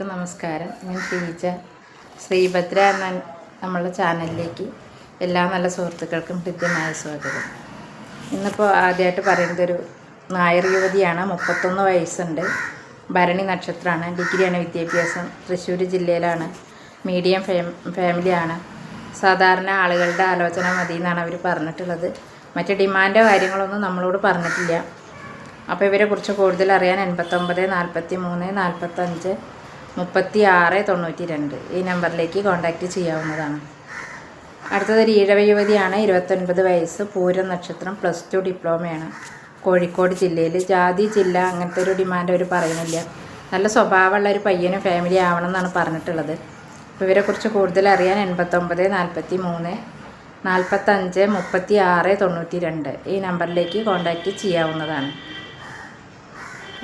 എല്ലാവർക്കും നമസ്കാരം. ഞാൻ ഷീജ ശ്രീഭദ്ര എന്ന നമ്മളുടെ ചാനലിലേക്ക് എല്ലാ നല്ല സുഹൃത്തുക്കൾക്കും ഹൃദ്യമായ സ്വാഗതം. ഇന്നിപ്പോൾ ആദ്യമായിട്ട് പറയുന്നത് ഒരു നായർ യുവതിയാണ് മുപ്പത്തൊന്ന് വയസ്സുണ്ട്. ഭരണി നക്ഷത്രമാണ് ഡിഗ്രിയാണ് വിദ്യാഭ്യാസം തൃശ്ശൂർ ജില്ലയിലാണ് മീഡിയം ഫാം ഫാമിലിയാണ്. സാധാരണ ആളുകളുടെ ആലോചന മതി എന്നാണ് അവർ പറഞ്ഞിട്ടുള്ളത്. മറ്റ് ഡിമാൻഡോ കാര്യങ്ങളൊന്നും നമ്മളോട് പറഞ്ഞിട്ടില്ല. അപ്പോൾ ഇവരെക്കുറിച്ച് കൂടുതൽ അറിയാൻ എൺപത്തൊമ്പത് നാൽപ്പത്തി മൂന്ന് നാൽപ്പത്തഞ്ച് മുപ്പത്തി ആറ് തൊണ്ണൂറ്റി രണ്ട് ഈ നമ്പറിലേക്ക് കോൺടാക്റ്റ് ചെയ്യാവുന്നതാണ്. അടുത്തതൊരു ഈഴവ യുവതിയാണ് ഇരുപത്തൊൻപത് വയസ്സ് പൂരം നക്ഷത്രം പ്ലസ് ടു ഡിപ്ലോമയാണ് കോഴിക്കോട് ജില്ലയിൽ ജാതി ജില്ല അങ്ങനത്തെ ഒരു ഡിമാൻഡ് അവർ പറയുന്നില്ല. നല്ല സ്വഭാവമുള്ള ഒരു പയ്യനും ഫാമിലി ആവണം എന്നാണ് പറഞ്ഞിട്ടുള്ളത് ഇവരെക്കുറിച്ച് കൂടുതൽ അറിയാൻ എൺപത്തൊമ്പത് നാൽപ്പത്തി മൂന്ന് നാൽപ്പത്തഞ്ച് മുപ്പത്തി ആറ് തൊണ്ണൂറ്റി രണ്ട് ഈ നമ്പറിലേക്ക് കോൺടാക്റ്റ് ചെയ്യാവുന്നതാണ്.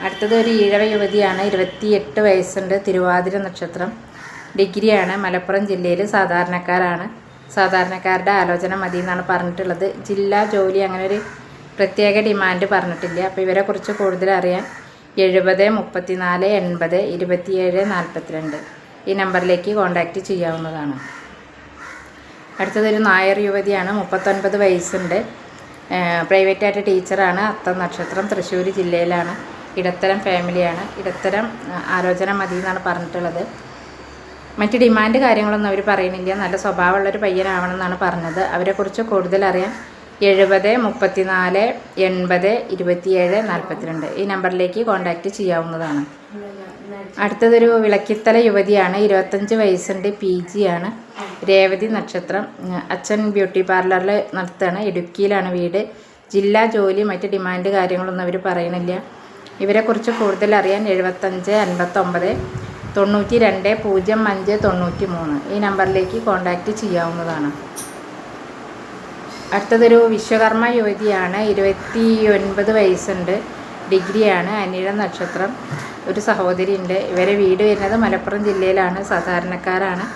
അടുത്തത് ഒരു ഈഴവ യുവതിയാണ് ഇരുപത്തിയെട്ട് വയസ്സുണ്ട് തിരുവാതിര നക്ഷത്രം. ഡിഗ്രിയാണ് മലപ്പുറം ജില്ലയിൽ സാധാരണക്കാരാണ്. സാധാരണക്കാരുടെ ആലോചന മതി എന്നാണ് പറഞ്ഞിട്ടുള്ളത്. ജില്ലാ ജോലി അങ്ങനെ ഒരു പ്രത്യേക ഡിമാൻഡ് പറഞ്ഞിട്ടില്ല. അപ്പോൾ ഇവരെക്കുറിച്ച് കൂടുതൽ അറിയാൻ എഴുപത് മുപ്പത്തിനാല് എൺപത് ഇരുപത്തിയേഴ് നാൽപ്പത്തിരണ്ട് ഈ നമ്പറിലേക്ക് കോൺടാക്റ്റ് ചെയ്യാവുന്നതാണ്. അടുത്തതൊരു നായർ യുവതിയാണ് മുപ്പത്തൊൻപത് വയസ്സുണ്ട്. പ്രൈവറ്റായിട്ട് ടീച്ചറാണ്. അത്തം നക്ഷത്രം തൃശ്ശൂർ ജില്ലയിലാണ്. ഇടത്തരം ഫാമിലിയാണ്. ഇടത്തരം ആലോചന മതി എന്നാണ് പറഞ്ഞിട്ടുള്ളത്. മറ്റ് ഡിമാൻഡ് കാര്യങ്ങളൊന്നും അവർ പറയുന്നില്ല. നല്ല സ്വഭാവമുള്ളൊരു പയ്യനാവണം എന്നാണ് പറഞ്ഞത്. അവരെക്കുറിച്ച് കൂടുതൽ അറിയാൻ എഴുപത് മുപ്പത്തിനാല് എൺപത് ഇരുപത്തിയേഴ് നാൽപ്പത്തിരണ്ട് ഈ നമ്പറിലേക്ക് കോൺടാക്റ്റ് ചെയ്യാവുന്നതാണ്. അടുത്തതൊരു വിളക്കിത്തല യുവതിയാണ്. ഇരുപത്തഞ്ച് വയസ്സുണ്ട്. പി ജി ആണ് രേവതി നക്ഷത്രം. അച്ഛൻ ബ്യൂട്ടി പാർലറിൽ നടത്തുകയാണ് ഇടുക്കിയിലാണ് വീട്. ജില്ലാ ജോലി മറ്റ് ഡിമാൻഡ് കാര്യങ്ങളൊന്നും അവർ പറയുന്നില്ല. ഇവരെക്കുറിച്ച് കൂടുതൽ അറിയാൻ എഴുപത്തഞ്ച് അൻപത്തൊമ്പത് തൊണ്ണൂറ്റി രണ്ട് പൂജ്യം അഞ്ച് തൊണ്ണൂറ്റി മൂന്ന് ഈ നമ്പറിലേക്ക് കോൺടാക്റ്റ് ചെയ്യാവുന്നതാണ്. അടുത്തതൊരു വിശ്വകർമ്മ യുവതിയാണ്. ഇരുപത്തി ഒൻപത് വയസ്സുണ്ട്. ഡിഗ്രിയാണ്. അനിഴ നക്ഷത്രം. ഒരു സഹോദരി ഉണ്ട് ഇവരെ വീട് വരുന്നത് മലപ്പുറം ജില്ലയിലാണ്. സാധാരണക്കാരാണ്.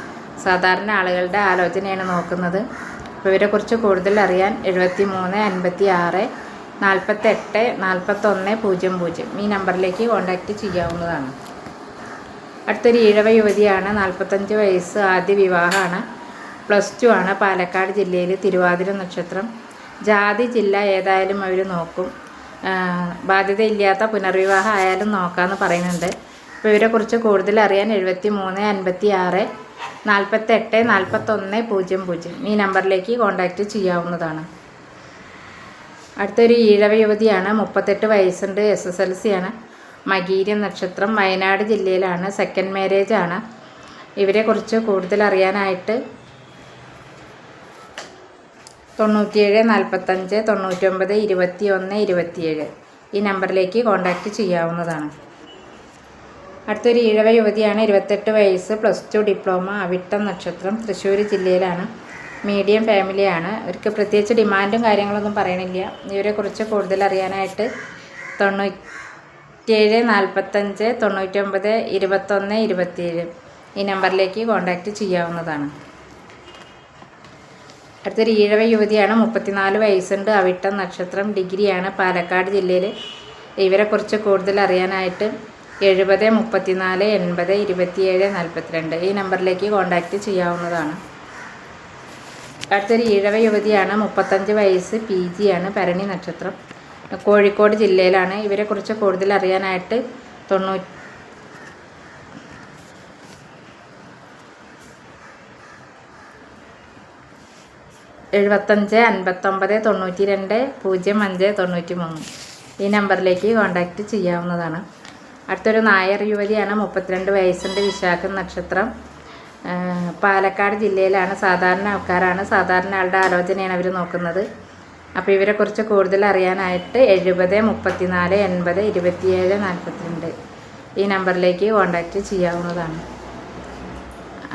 സാധാരണ ആളുകളുടെ ആലോചനയാണ് നോക്കുന്നത്. അപ്പോൾ ഇവരെക്കുറിച്ച് കൂടുതൽ അറിയാൻ എഴുപത്തി മൂന്ന് അൻപത്തി ആറ് നാൽപ്പത്തെട്ട് നാൽപ്പത്തൊന്ന് പൂജ്യം പൂജ്യം. ഈ നമ്പറിലേക്ക് കോൺടാക്റ്റ് ചെയ്യാവുന്നതാണ്. അടുത്തൊരു ഈഴവ യുവതിയാണ് നാൽപ്പത്തഞ്ച് വയസ്സ് ആദ്യ വിവാഹമാണ്. പ്ലസ് ടു ആണ് പാലക്കാട് ജില്ലയിൽ തിരുവാതിര നക്ഷത്രം. ജാതി ജില്ല ഏതായാലും അവർ നോക്കും. ബാധ്യതയില്ലാത്ത പുനർവിവാഹം ആയാലും നോക്കാമെന്ന് പറയുന്നുണ്ട്. അപ്പോൾ ഇവരെക്കുറിച്ച് കൂടുതൽ അറിയാൻ എഴുപത്തി മൂന്ന് അൻപത്തി ആറ് നാൽപ്പത്തെട്ട് നാൽപ്പത്തൊന്ന് പൂജ്യം പൂജ്യം. ഈ നമ്പറിലേക്ക് കോൺടാക്റ്റ് ചെയ്യാവുന്നതാണ്. അടുത്തൊരു ഈഴവ യുവതിയാണ് മുപ്പത്തെട്ട് വയസ്സുണ്ട് എസ് എസ് എൽ സി ആണ്. മകീരി നക്ഷത്രം വയനാട് ജില്ലയിലാണ് സെക്കൻഡ് മാരേജ് ആണ്. ഇവരെക്കുറിച്ച് കൂടുതൽ അറിയാനായിട്ട് തൊണ്ണൂറ്റിയേഴ് നാൽപ്പത്തഞ്ച് തൊണ്ണൂറ്റൊമ്പത് ഇരുപത്തി ഒന്ന് ഇരുപത്തിയേഴ് ഈ നമ്പറിലേക്ക് കോൺടാക്റ്റ് ചെയ്യാവുന്നതാണ്. അടുത്തൊരു ഈഴവ യുവതിയാണ് ഇരുപത്തെട്ട് വയസ്സ് പ്ലസ് ടു ഡിപ്ലോമ അവിട്ടം നക്ഷത്രം തൃശ്ശൂർ ജില്ലയിലാണ്. മീഡിയം ഫാമിലിയാണ്. ഇവർക്ക് പ്രത്യേകിച്ച് ഡിമാൻഡും കാര്യങ്ങളൊന്നും പറയണില്ല. ഇവരെക്കുറിച്ച് കൂടുതൽ അറിയാനായിട്ട് തൊണ്ണൂറ്റേഴ് നാൽപ്പത്തഞ്ച് തൊണ്ണൂറ്റൊമ്പത് ഇരുപത്തൊന്ന് ഇരുപത്തിയേഴ് ഈ നമ്പറിലേക്ക് കോൺടാക്റ്റ് ചെയ്യാവുന്നതാണ്. അടുത്തൊരു ഈഴവ യുവതിയാണ് മുപ്പത്തിനാല് വയസ്സുണ്ട്. അവിട്ടം നക്ഷത്രം ഡിഗ്രിയാണ്. പാലക്കാട് ജില്ലയിൽ ഇവരെക്കുറിച്ച് കൂടുതൽ അറിയാനായിട്ട് എഴുപത് മുപ്പത്തിനാല് എൺപത് ഇരുപത്തിയേഴ് നാൽപ്പത്തിരണ്ട് ഈ നമ്പറിലേക്ക് കോൺടാക്റ്റ് ചെയ്യാവുന്നതാണ്. അടുത്തൊരു ഈഴവ യുവതിയാണ് മുപ്പത്തഞ്ച് വയസ്സ് പി ജി ആണ് ഭരണി നക്ഷത്രം. കോഴിക്കോട് ജില്ലയിലാണ്. ഇവരെക്കുറിച്ച് കൂടുതൽ അറിയാനായിട്ട് തൊണ്ണൂറ്റി എഴുപത്തഞ്ച് അൻപത്തൊമ്പത് തൊണ്ണൂറ്റി രണ്ട് പൂജ്യം അഞ്ച് തൊണ്ണൂറ്റി മൂന്ന് ഈ നമ്പറിലേക്ക് കോൺടാക്റ്റ് ചെയ്യാവുന്നതാണ്. അടുത്തൊരു നായർ യുവതിയാണ് മുപ്പത്തിരണ്ട് വയസ്സുണ്ട് വിശാഖ നക്ഷത്രം. പാലക്കാട് ജില്ലയിലാണ് സാധാരണ ആൾക്കാരാണ്. സാധാരണ ആളുടെ ആലോചനയാണ് അവർ നോക്കുന്നത്. അപ്പോൾ ഇവരെക്കുറിച്ച് കൂടുതൽ അറിയാനായിട്ട് എഴുപത് മുപ്പത്തിനാല് എൺപത് ഇരുപത്തിയേഴ് നാൽപ്പത്തിരണ്ട് ഈ നമ്പറിലേക്ക് കോൺടാക്റ്റ് ചെയ്യാവുന്നതാണ്.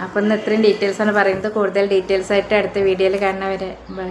അപ്പം ഇന്ന് ഇത്രയും ഡീറ്റെയിൽസാണ് പറയുന്നത്. കൂടുതൽ ഡീറ്റെയിൽസ് ആയിട്ട് അടുത്ത വീഡിയോയിൽ കാണുന്നവരെ ബൈ.